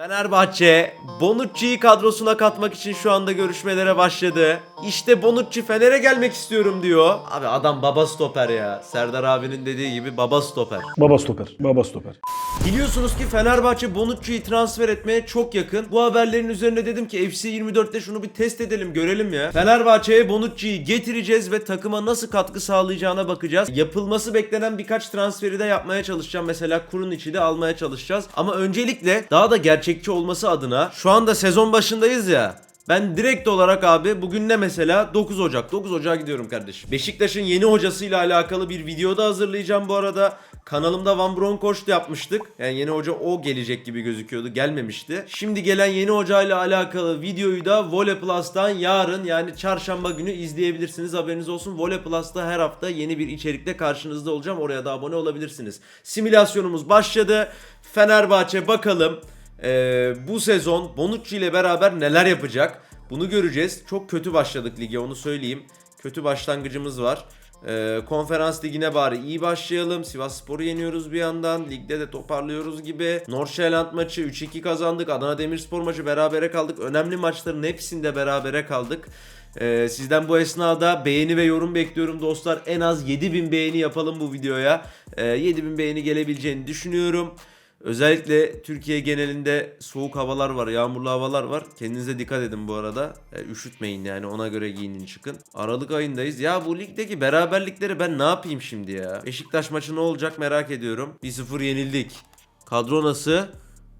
Fenerbahçe Bonucci'yi kadrosuna katmak için şu anda görüşmelere başladı. İşte Bonucci Fener'e gelmek istiyorum diyor. Abi adam baba stoper ya. Serdar abinin dediği gibi baba stoper. Baba stoper. Baba stoper. Biliyorsunuz ki Fenerbahçe Bonucci'yi transfer etmeye çok yakın. Bu haberlerin üzerine dedim ki FC24'te şunu bir test edelim görelim ya. Fenerbahçe'ye Bonucci'yi getireceğiz ve takıma nasıl katkı sağlayacağına bakacağız. Yapılması beklenen birkaç transferi de yapmaya çalışacağım. Mesela kurun içi de almaya çalışacağız. Ama öncelikle daha da gerçekçi olması adına şu anda sezon başındayız ya. Ben direkt olarak abi bugün ne mesela 9 Ocak 9 Ocak'a gidiyorum kardeşim. Beşiktaş'ın yeni hocasıyla alakalı bir video da hazırlayacağım bu arada. Kanalımda Van Bronckhorst yapmıştık. Yani yeni hoca o gelecek gibi gözüküyordu. Gelmemişti. Şimdi gelen yeni hocayla alakalı videoyu da Vole Plus'tan yarın yani çarşamba günü izleyebilirsiniz. Haberiniz olsun. Vole Plus'ta her hafta yeni bir içerikle karşınızda olacağım. Oraya da abone olabilirsiniz. Simülasyonumuz başladı. Fenerbahçe bakalım ee, bu sezon Bonucci ile beraber neler yapacak? Bunu göreceğiz. Çok kötü başladık lige onu söyleyeyim. Kötü başlangıcımız var. Ee, konferans ligine bari iyi başlayalım. Sivas Spor'u yeniyoruz bir yandan. Ligde de toparlıyoruz gibi. Nordsjælland maçı 3-2 kazandık. Adana Demirspor maçı berabere kaldık. Önemli maçların hepsinde berabere kaldık. Ee, sizden bu esnada beğeni ve yorum bekliyorum dostlar. En az 7000 beğeni yapalım bu videoya. Ee, 7000 beğeni gelebileceğini düşünüyorum. Özellikle Türkiye genelinde soğuk havalar var, yağmurlu havalar var. Kendinize dikkat edin bu arada. E, üşütmeyin yani ona göre giyinin çıkın. Aralık ayındayız. Ya bu ligdeki beraberlikleri ben ne yapayım şimdi ya? Beşiktaş maçı ne olacak merak ediyorum. 1-0 yenildik. Kadro nasıl?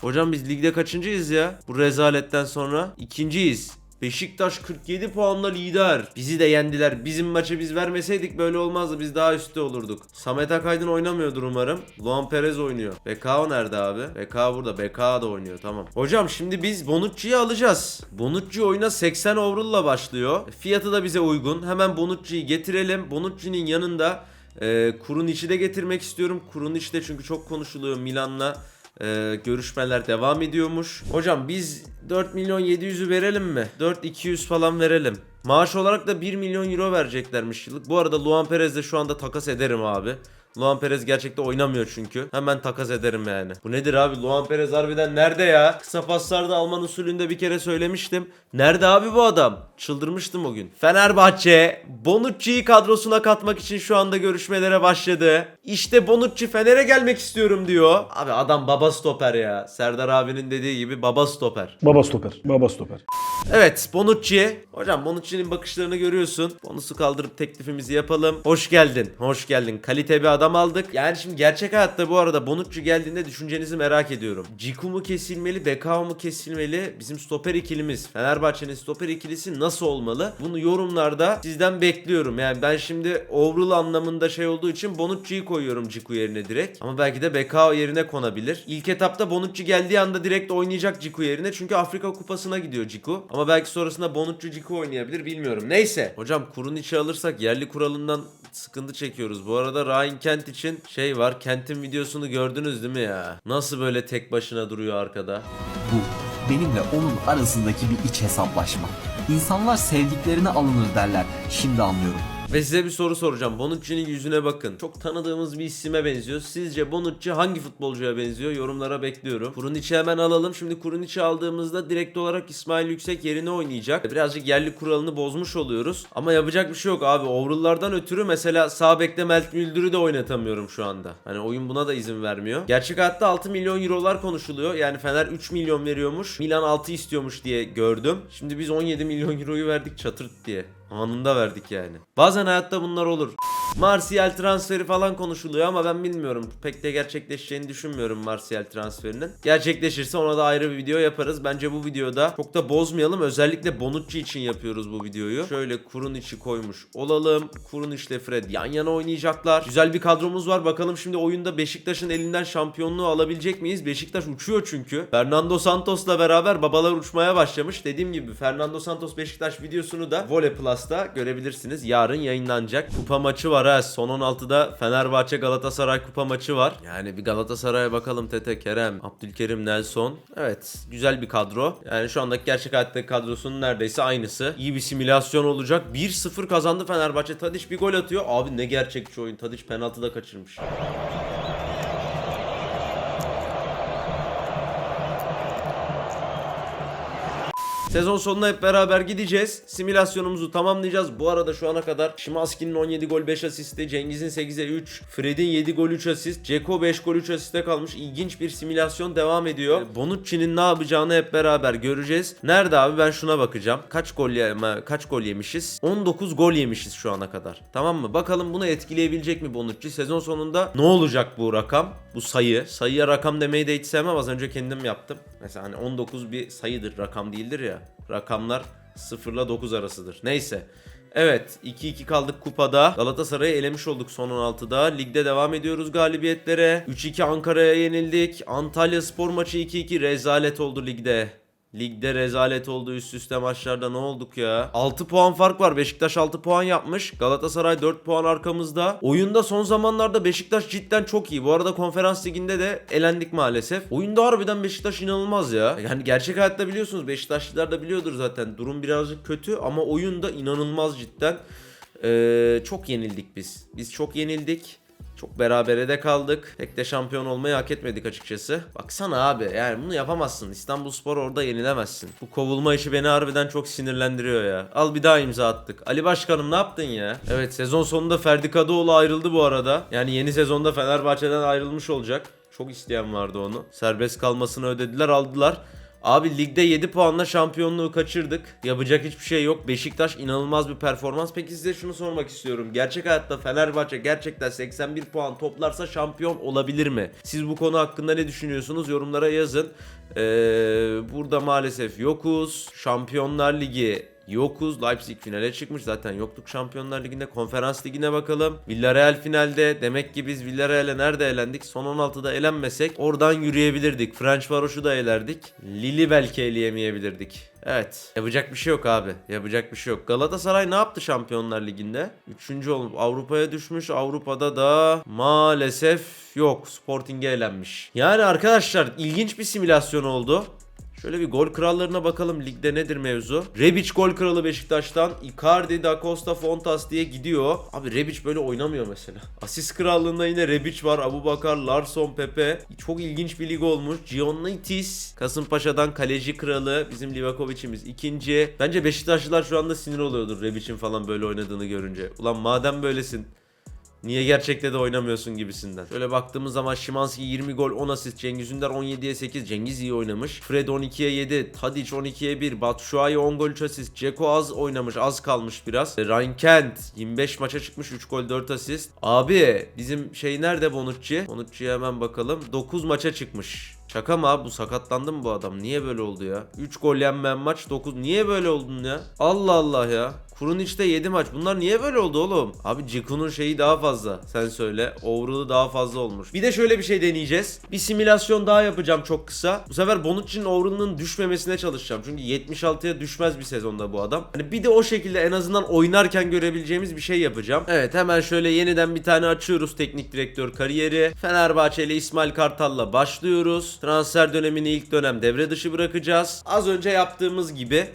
Hocam biz ligde kaçıncıyız ya? Bu rezaletten sonra ikinciyiz. Beşiktaş 47 puanla lider. Bizi de yendiler. Bizim maçı biz vermeseydik böyle olmazdı. Biz daha üstte olurduk. Samet Akaydın oynamıyordur umarım. Luan Perez oynuyor. BKO nerede abi? BKO burada. BKO da oynuyor. Tamam. Hocam şimdi biz Bonucci'yi alacağız. Bonucci oyuna 80 overall'la başlıyor. Fiyatı da bize uygun. Hemen Bonucci'yi getirelim. Bonucci'nin yanında e, kurun içi de getirmek istiyorum. Kurun içi de çünkü çok konuşuluyor Milan'la. Ee, görüşmeler devam ediyormuş. Hocam biz 4 milyon 700'ü verelim mi? 4 200 falan verelim. Maaş olarak da 1 milyon euro vereceklermiş yıllık. Bu arada Luan Perez'le şu anda takas ederim abi. Luan Perez gerçekten oynamıyor çünkü. Hemen takas ederim yani. Bu nedir abi? Luan Perez harbiden nerede ya? Kısa paslarda Alman usulünde bir kere söylemiştim. Nerede abi bu adam? Çıldırmıştım o gün. Fenerbahçe Bonucci'yi kadrosuna katmak için şu anda görüşmelere başladı. İşte Bonucci Fener'e gelmek istiyorum diyor. Abi adam baba stoper ya. Serdar abinin dediği gibi baba stoper. Baba stoper. Baba stoper. Evet Bonucci. Hocam Bonucci'nin bakışlarını görüyorsun. Bonusu kaldırıp teklifimizi yapalım. Hoş geldin. Hoş geldin. Kalite bir adam aldık. Yani şimdi gerçek hayatta bu arada Bonucci geldiğinde düşüncenizi merak ediyorum. Ciku mu kesilmeli, Bekao mu kesilmeli? Bizim stoper ikilimiz. Fenerbahçe'nin stoper ikilisi nasıl olmalı? Bunu yorumlarda sizden bekliyorum. Yani ben şimdi overall anlamında şey olduğu için Bonucci'yi koyuyorum Ciku yerine direkt. Ama belki de Bekao yerine konabilir. İlk etapta Bonucci geldiği anda direkt oynayacak Ciku yerine. Çünkü Afrika Kupası'na gidiyor Ciku. Ama belki sonrasında Bonucci Ciku oynayabilir bilmiyorum. Neyse. Hocam kurun içi alırsak yerli kuralından sıkıntı çekiyoruz. Bu arada Ryan Kent için şey var. Kent'in videosunu gördünüz değil mi ya? Nasıl böyle tek başına duruyor arkada? Bu benimle onun arasındaki bir iç hesaplaşma. İnsanlar sevdiklerine alınır derler. Şimdi anlıyorum. Ve size bir soru soracağım. Bonucci'nin yüzüne bakın. Çok tanıdığımız bir isime benziyor. Sizce Bonucci hangi futbolcuya benziyor? Yorumlara bekliyorum. Kuruniç'i hemen alalım. Şimdi Kuruniç'i aldığımızda direkt olarak İsmail Yüksek yerine oynayacak. Birazcık yerli kuralını bozmuş oluyoruz. Ama yapacak bir şey yok abi. Overall'lardan ötürü mesela sağ bekte Mert Müldür'ü de oynatamıyorum şu anda. Hani oyun buna da izin vermiyor. Gerçek hayatta 6 milyon eurolar konuşuluyor. Yani Fener 3 milyon veriyormuş. Milan 6 istiyormuş diye gördüm. Şimdi biz 17 milyon euroyu verdik çatırt diye. Anında verdik yani. Bazen hayatta bunlar olur. Martial transferi falan konuşuluyor ama ben bilmiyorum. Pek de gerçekleşeceğini düşünmüyorum Martial transferinin. Gerçekleşirse ona da ayrı bir video yaparız. Bence bu videoda çok da bozmayalım. Özellikle Bonucci için yapıyoruz bu videoyu. Şöyle kurun içi koymuş olalım. Kurun ile Fred yan yana oynayacaklar. Güzel bir kadromuz var. Bakalım şimdi oyunda Beşiktaş'ın elinden şampiyonluğu alabilecek miyiz? Beşiktaş uçuyor çünkü. Fernando Santos'la beraber babalar uçmaya başlamış. Dediğim gibi Fernando Santos Beşiktaş videosunu da Vole Plus'ta görebilirsiniz. Yarın yayınlanacak. Kupa maçı var ha. Son 16'da Fenerbahçe Galatasaray kupa maçı var. Yani bir Galatasaray'a bakalım Tete Kerem, Abdülkerim Nelson. Evet güzel bir kadro. Yani şu andaki gerçek hayattaki kadrosunun neredeyse aynısı. İyi bir simülasyon olacak. 1-0 kazandı Fenerbahçe. Tadiç bir gol atıyor. Abi ne gerçekçi oyun. Tadiç penaltı da kaçırmış. Sezon sonuna hep beraber gideceğiz. Simülasyonumuzu tamamlayacağız. Bu arada şu ana kadar Şimanski'nin 17 gol 5 asisti, Cengiz'in 8'e 3, Fred'in 7 gol 3 asist, Ceko 5 gol 3 asiste kalmış. İlginç bir simülasyon devam ediyor. Bonucci'nin ne yapacağını hep beraber göreceğiz. Nerede abi ben şuna bakacağım. Kaç gol yeme, kaç gol yemişiz? 19 gol yemişiz şu ana kadar. Tamam mı? Bakalım bunu etkileyebilecek mi Bonucci? Sezon sonunda ne olacak bu rakam? Bu sayı. Sayıya rakam demeyi de hiç sevmem. Az önce kendim yaptım. Mesela hani 19 bir sayıdır, rakam değildir ya. Rakamlar 0 ile 9 arasıdır. Neyse. Evet 2-2 kaldık kupada. Galatasaray'ı elemiş olduk son 16'da. Ligde devam ediyoruz galibiyetlere. 3-2 Ankara'ya yenildik. Antalya spor maçı 2-2 rezalet oldu ligde. Ligde rezalet oldu üst üste maçlarda ne olduk ya? 6 puan fark var. Beşiktaş 6 puan yapmış. Galatasaray 4 puan arkamızda. Oyunda son zamanlarda Beşiktaş cidden çok iyi. Bu arada konferans liginde de elendik maalesef. Oyunda harbiden Beşiktaş inanılmaz ya. Yani gerçek hayatta biliyorsunuz Beşiktaşlılar da biliyordur zaten. Durum birazcık kötü ama oyunda inanılmaz cidden. Ee, çok yenildik biz. Biz çok yenildik. Çok berabere de kaldık. Pek de şampiyon olmayı hak etmedik açıkçası. Baksana abi yani bunu yapamazsın. İstanbul Spor orada yenilemezsin. Bu kovulma işi beni harbiden çok sinirlendiriyor ya. Al bir daha imza attık. Ali Başkanım ne yaptın ya? Evet sezon sonunda Ferdi Kadıoğlu ayrıldı bu arada. Yani yeni sezonda Fenerbahçe'den ayrılmış olacak. Çok isteyen vardı onu. Serbest kalmasını ödediler aldılar. Abi ligde 7 puanla şampiyonluğu kaçırdık. Yapacak hiçbir şey yok. Beşiktaş inanılmaz bir performans. Peki size şunu sormak istiyorum. Gerçek hayatta Fenerbahçe gerçekten 81 puan toplarsa şampiyon olabilir mi? Siz bu konu hakkında ne düşünüyorsunuz? Yorumlara yazın. Ee, burada maalesef yokuz. Şampiyonlar Ligi Yokuz. Leipzig finale çıkmış. Zaten yoktuk Şampiyonlar Ligi'nde. Konferans Ligi'ne bakalım. Villarreal finalde. Demek ki biz Villarreal'e nerede elendik? Son 16'da elenmesek oradan yürüyebilirdik. French Varoş'u da elerdik. Lili belki eleyemeyebilirdik. Evet. Yapacak bir şey yok abi. Yapacak bir şey yok. Galatasaray ne yaptı Şampiyonlar Ligi'nde? Üçüncü olup Avrupa'ya düşmüş. Avrupa'da da maalesef yok. Sporting'e elenmiş. Yani arkadaşlar ilginç bir simülasyon oldu. Şöyle bir gol krallarına bakalım ligde nedir mevzu. Rebic gol kralı Beşiktaş'tan. Icardi, Da Costa, Fontas diye gidiyor. Abi Rebic böyle oynamıyor mesela. Asist krallığında yine Rebic var. Abubakar, Larson, Pepe. Çok ilginç bir lig olmuş. Giannaitis. Kasımpaşa'dan kaleci kralı. Bizim Livakovic'imiz ikinci. Bence Beşiktaşlılar şu anda sinir oluyordur Rebic'in falan böyle oynadığını görünce. Ulan madem böylesin. Niye gerçekte de oynamıyorsun gibisinden. Şöyle baktığımız zaman Şimanski 20 gol 10 asist. Cengiz Ünder 17'ye 8. Cengiz iyi oynamış. Fred 12'ye 7. Tadic 12'ye 1. Batshuayi 10 gol 3 asist. Ceko az oynamış. Az kalmış biraz. Ryan Kent 25 maça çıkmış. 3 gol 4 asist. Abi bizim şey nerede Bonucci? Bonucci'ye hemen bakalım. 9 maça çıkmış. Şaka mı abi bu sakatlandı mı bu adam? Niye böyle oldu ya? 3 gol yenmeyen maç 9. Niye böyle oldun ya? Allah Allah ya. Kuruniç'te 7 maç. Bunlar niye böyle oldu oğlum? Abi Ciku'nun şeyi daha fazla. Sen söyle. Overall'ı daha fazla olmuş. Bir de şöyle bir şey deneyeceğiz. Bir simülasyon daha yapacağım çok kısa. Bu sefer Bonucci'nin overall'ının düşmemesine çalışacağım. Çünkü 76'ya düşmez bir sezonda bu adam. Hani bir de o şekilde en azından oynarken görebileceğimiz bir şey yapacağım. Evet hemen şöyle yeniden bir tane açıyoruz teknik direktör kariyeri. Fenerbahçe ile İsmail Kartal'la başlıyoruz. Transfer dönemini ilk dönem devre dışı bırakacağız. Az önce yaptığımız gibi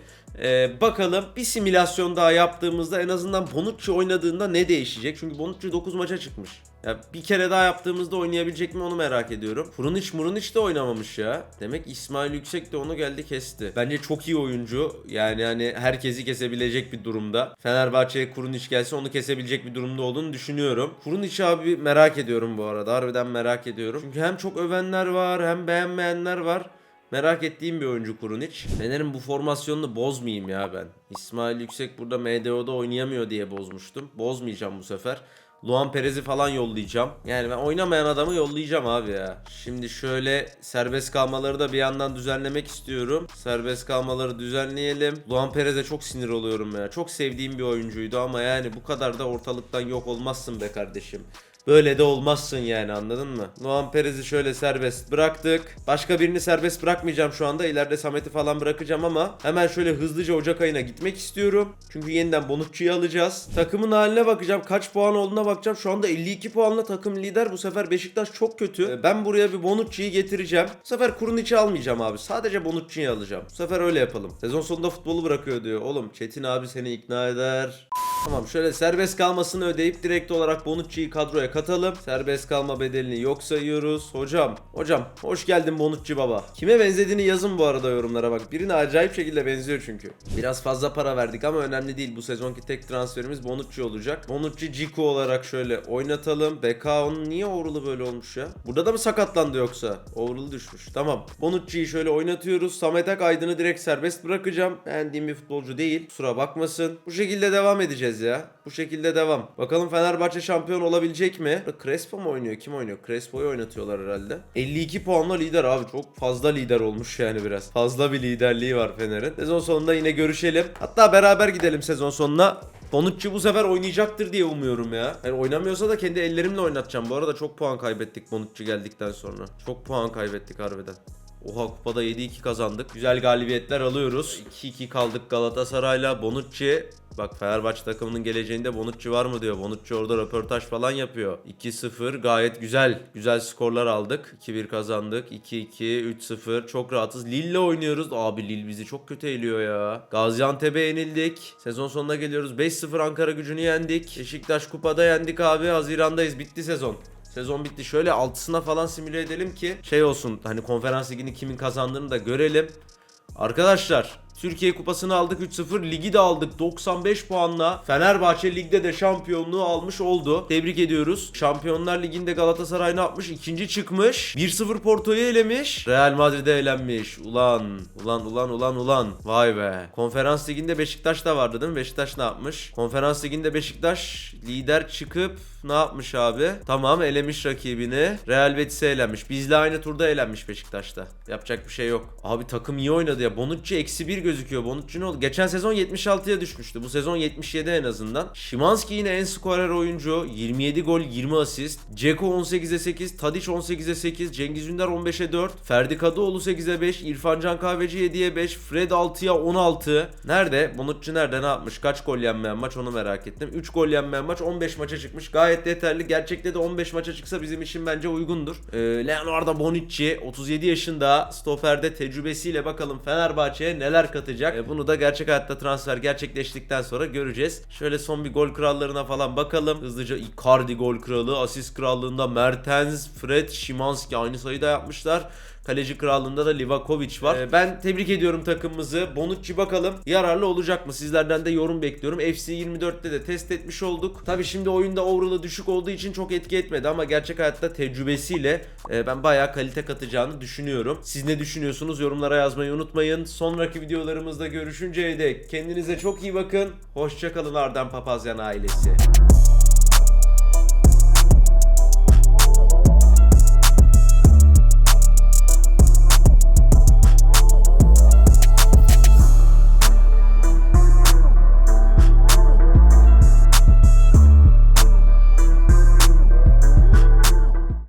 ee, bakalım bir simülasyon daha yaptığımızda en azından Bonucci oynadığında ne değişecek? Çünkü Bonucci 9 maça çıkmış. Ya bir kere daha yaptığımızda oynayabilecek mi onu merak ediyorum. Furunic Murunic de oynamamış ya. Demek İsmail Yüksek de onu geldi kesti. Bence çok iyi oyuncu. Yani hani herkesi kesebilecek bir durumda. Fenerbahçe'ye Kurunic gelse onu kesebilecek bir durumda olduğunu düşünüyorum. Kurunic abi merak ediyorum bu arada. Harbiden merak ediyorum. Çünkü hem çok övenler var hem beğenmeyenler var. Merak ettiğim bir oyuncu Kurunic. Fener'in bu formasyonunu bozmayayım ya ben. İsmail Yüksek burada MDO'da oynayamıyor diye bozmuştum. Bozmayacağım bu sefer. Luan Perez'i falan yollayacağım. Yani ben oynamayan adamı yollayacağım abi ya. Şimdi şöyle serbest kalmaları da bir yandan düzenlemek istiyorum. Serbest kalmaları düzenleyelim. Luan Perez'e çok sinir oluyorum ya. Çok sevdiğim bir oyuncuydu ama yani bu kadar da ortalıktan yok olmazsın be kardeşim. Böyle de olmazsın yani anladın mı? Luan Perez'i şöyle serbest bıraktık. Başka birini serbest bırakmayacağım şu anda. İleride Samet'i falan bırakacağım ama hemen şöyle hızlıca Ocak ayına gitmek istiyorum. Çünkü yeniden Bonucci'yi alacağız. Takımın haline bakacağım. Kaç puan olduğuna bakacağım. Şu anda 52 puanla takım lider. Bu sefer Beşiktaş çok kötü. Ee, Ben buraya bir Bonucci'yi getireceğim. Bu sefer Kurunic'i almayacağım abi. Sadece Bonucci'yi alacağım. Bu sefer öyle yapalım. Sezon sonunda futbolu bırakıyor diyor. Oğlum Çetin abi seni ikna eder. Tamam şöyle serbest kalmasını ödeyip direkt olarak Bonucci'yi kadroya katalım. Serbest kalma bedelini yok sayıyoruz. Hocam, hocam hoş geldin Bonucci baba. Kime benzediğini yazın bu arada yorumlara bak. Birine acayip şekilde benziyor çünkü. Biraz fazla para verdik ama önemli değil. Bu sezonki tek transferimiz Bonucci olacak. Bonucci Ciku olarak şöyle oynatalım. Bekao'nun niye Overall'ı böyle olmuş ya? Burada da mı sakatlandı yoksa? Overall düşmüş. Tamam. Bonucci'yi şöyle oynatıyoruz. Samet Akaydın'ı direkt serbest bırakacağım. Beğendiğim bir futbolcu değil. Kusura bakmasın. Bu şekilde devam edeceğiz ya. Bu şekilde devam. Bakalım Fenerbahçe şampiyon olabilecek mi? Crespo mu oynuyor? Kim oynuyor? Crespo'yu oynatıyorlar herhalde. 52 puanla lider abi. Çok fazla lider olmuş yani biraz. Fazla bir liderliği var Fener'in. Sezon sonunda yine görüşelim. Hatta beraber gidelim sezon sonuna. Bonucci bu sefer oynayacaktır diye umuyorum ya. Yani oynamıyorsa da kendi ellerimle oynatacağım. Bu arada çok puan kaybettik Bonucci geldikten sonra. Çok puan kaybettik harbiden. Oha kupada 7-2 kazandık. Güzel galibiyetler alıyoruz. 2-2 kaldık Galatasaray'la. Bonucci Bak Fenerbahçe takımının geleceğinde Bonucci var mı diyor. Bonucci orada röportaj falan yapıyor. 2-0 gayet güzel. Güzel skorlar aldık. 2-1 kazandık. 2-2, 3-0 çok rahatız. Lille'le oynuyoruz. Abi Lille bizi çok kötü eliyor ya. Gaziantep'e yenildik. Sezon sonuna geliyoruz. 5-0 Ankara gücünü yendik. Beşiktaş kupada yendik abi. Hazirandayız. Bitti sezon. Sezon bitti. Şöyle altısına falan simüle edelim ki şey olsun. Hani konferans ligini kimin kazandığını da görelim. Arkadaşlar Türkiye Kupası'nı aldık 3-0. Ligi de aldık 95 puanla. Fenerbahçe ligde de şampiyonluğu almış oldu. Tebrik ediyoruz. Şampiyonlar Ligi'nde Galatasaray ne yapmış? İkinci çıkmış. 1-0 Porto'yu elemiş. Real Madrid'e elenmiş. Ulan, ulan, ulan, ulan, ulan. Vay be. Konferans Ligi'nde Beşiktaş da vardı değil mi? Beşiktaş ne yapmış? Konferans Ligi'nde Beşiktaş lider çıkıp ne yapmış abi? Tamam elemiş rakibini. Real Betis'e elenmiş. Bizle aynı turda elenmiş Beşiktaş'ta. Yapacak bir şey yok. Abi takım iyi oynadı ya. Bonucci eksi 1 gözüküyor. Bonucci ne oldu? Geçen sezon 76'ya düşmüştü. Bu sezon 77 en azından. Şimanski yine en skorer oyuncu. 27 gol 20 asist. Ceko 18'e 8. Tadic 18'e 8. Cengiz Ünder 15'e 4. Ferdi Kadıoğlu 8'e 5. İrfan Can Kahveci 7'ye 5. Fred 6'ya 16. Nerede? Bonucci nerede? Ne yapmış? Kaç gol yenmeyen maç onu merak ettim. 3 gol yenmeyen maç 15 maça çıkmış. Gayet yeterli. Gerçekte de 15 maça çıksa bizim için bence uygundur. Ee, Leonardo Bonucci 37 yaşında stoperde tecrübesiyle bakalım Fenerbahçe'ye neler katacak. Ee, bunu da gerçek hayatta transfer gerçekleştikten sonra göreceğiz. Şöyle son bir gol krallarına falan bakalım. Hızlıca Icardi gol kralı, asist krallığında Mertens, Fred, Şimanski aynı sayıda yapmışlar. Kaleci krallığında da Livakovic var. Ee, ben tebrik ediyorum takımımızı. Bonucci bakalım yararlı olacak mı? Sizlerden de yorum bekliyorum. FC 24'te de test etmiş olduk. Tabi şimdi oyunda overall'ı düşük olduğu için çok etki etmedi ama gerçek hayatta tecrübesiyle e, ben bayağı kalite katacağını düşünüyorum. Siz ne düşünüyorsunuz? Yorumlara yazmayı unutmayın. Sonraki videolarımızda görüşünceye dek kendinize çok iyi bakın. Hoşçakalın Arden Papazyan ailesi.